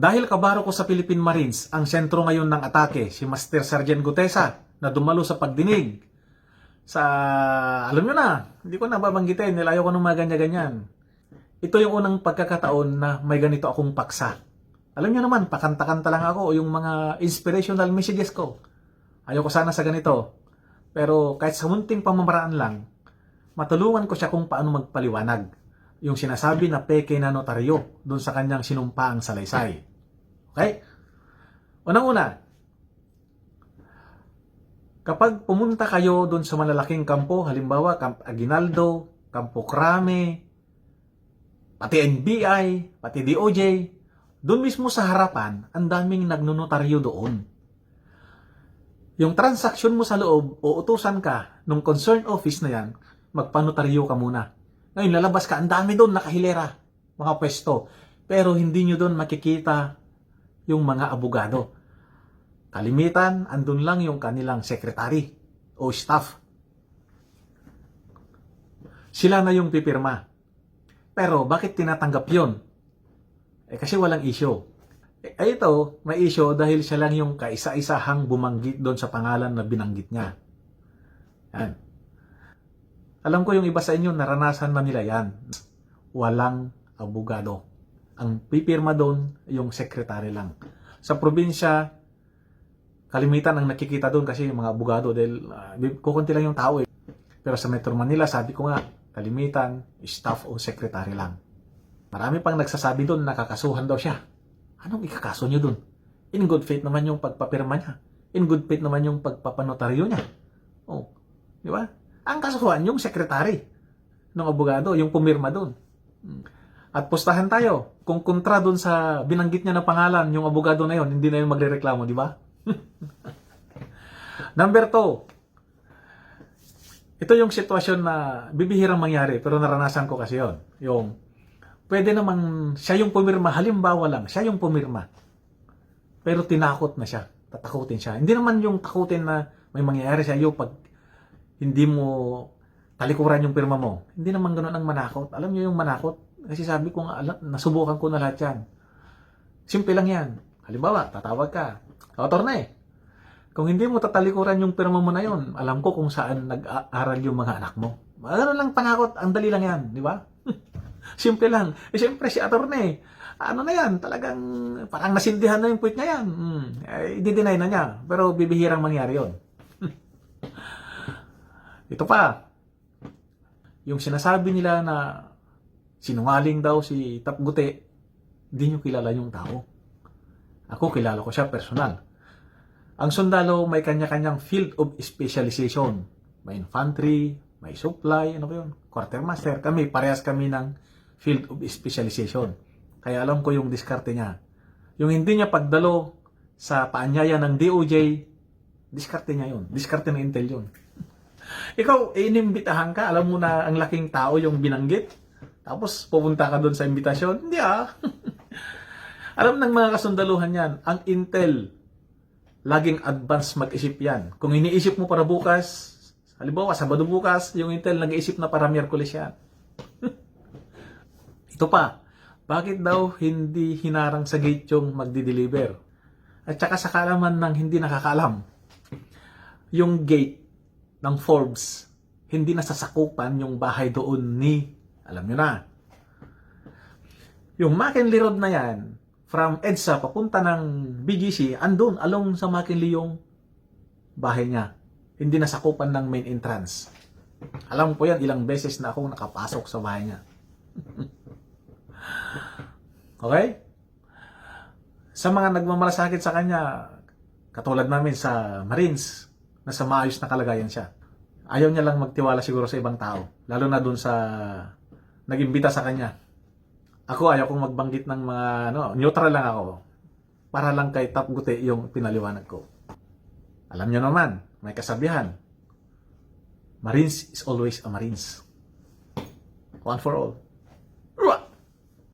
Dahil kabaro ko sa Philippine Marines, ang sentro ngayon ng atake, si Master Sergeant Gutesa, na dumalo sa pagdinig. Sa, alam nyo na, hindi ko nababanggitin, nilayo ko ng mga ganyan-ganyan. Ito yung unang pagkakataon na may ganito akong paksa. Alam nyo naman, pakanta-kanta lang ako yung mga inspirational messages ko. Ayoko sana sa ganito. Pero kahit sa munting pamamaraan lang, matulungan ko siya kung paano magpaliwanag. Yung sinasabi na peke na notaryo doon sa kanyang sinumpaang salaysay. Okay? Unang-una, kapag pumunta kayo doon sa malalaking kampo, halimbawa Camp Aguinaldo, Campo Crame, pati NBI, pati DOJ, doon mismo sa harapan, ang daming nagnunotaryo doon. Yung transaksyon mo sa loob, uutusan ka nung concerned office na yan, magpanotaryo ka muna. Ngayon, lalabas ka, ang dami doon nakahilera, mga pwesto. Pero hindi nyo doon makikita yung mga abogado. Kalimitan, andun lang yung kanilang secretary o staff. Sila na yung pipirma. Pero bakit tinatanggap yon? Eh kasi walang issue. Eh ito, may issue dahil siya lang yung kaisa-isahang bumanggit doon sa pangalan na binanggit niya. Yan. Alam ko yung iba sa inyo, naranasan na nila yan. Walang abogado. Ang pipirma doon, yung sekretary lang. Sa probinsya, kalimitan ang nakikita doon kasi yung mga abogado dahil uh, kukunti lang yung tao eh. Pero sa Metro Manila, sabi ko nga, kalimitan, staff o sekretary lang. Marami pang nagsasabi doon nakakasuhan daw siya. Anong ikakaso niyo doon? In good faith naman yung pagpapirma niya. In good faith naman yung pagpapanotaryo niya. Oh, di ba? Ang kasuhan yung sekretary ng abogado, yung pumirma doon. At pustahan tayo. Kung kontra doon sa binanggit niya na pangalan, yung abogado na yon, hindi na yung magrereklamo, di ba? Number two, ito yung sitwasyon na bibihirang mangyari, pero naranasan ko kasi yon. Yung, pwede namang siya yung pumirma, halimbawa lang, siya yung pumirma. Pero tinakot na siya, tatakutin siya. Hindi naman yung takutin na may mangyayari sa iyo pag hindi mo talikuran yung pirma mo. Hindi naman ganun ang manakot. Alam niyo yung manakot? Kasi sabi ko nga, nasubukan ko na lahat yan. Simple lang yan. Halimbawa, tatawag ka. Autor na eh. Kung hindi mo tatalikuran yung pirma mo na yon, alam ko kung saan nag-aaral yung mga anak mo. Ganun lang pangakot. Ang dali lang yan. Di ba? Simple lang. Eh, siyempre si attorney, eh. ano na yan, talagang parang nasindihan na yung point niya yan. Hmm. Eh, i-deny na niya. Pero bibihirang mangyari yon. Ito pa, yung sinasabi nila na sinungaling daw si Tapgute, hindi nyo kilala yung tao. Ako kilala ko siya personal. Ang sundalo may kanya-kanyang field of specialization. May infantry, may supply, ano ba yun? Quartermaster. Kami, parehas kami ng field of specialization. Kaya alam ko yung diskarte niya. Yung hindi niya pagdalo sa paanyaya ng DOJ, diskarte niya yun. Diskarte ng Intel yun. Ikaw, inimbitahan ka, alam mo na ang laking tao yung binanggit. Tapos pupunta ka doon sa imbitasyon. Hindi ah. alam ng mga kasundaluhan yan, ang Intel, laging advance mag-isip yan. Kung iniisip mo para bukas, halimbawa, Sabado bukas, yung Intel nag-iisip na para Miyerkules yan. Ito pa, bakit daw hindi hinarang sa gate yung magdi-deliver? At saka sa kalaman ng hindi nakakalam, yung gate ng Forbes, hindi nasasakupan yung bahay doon ni, alam nyo na, yung McKinley Road na yan, from EDSA papunta ng BGC, andun, along sa McKinley yung bahay niya. Hindi nasakupan ng main entrance. Alam ko yan, ilang beses na akong nakapasok sa bahay niya. okay? Sa mga nagmamalasakit sa kanya, katulad namin sa Marines, nasa maayos na kalagayan siya. Ayaw niya lang magtiwala siguro sa ibang tao. Lalo na dun sa nagimbita sa kanya. Ako ayaw kong magbanggit ng mga, ano, neutral lang ako. Para lang kay Top Gute yung pinaliwanag ko. Alam niyo naman, may kasabihan. Marines is always a Marines. One for all.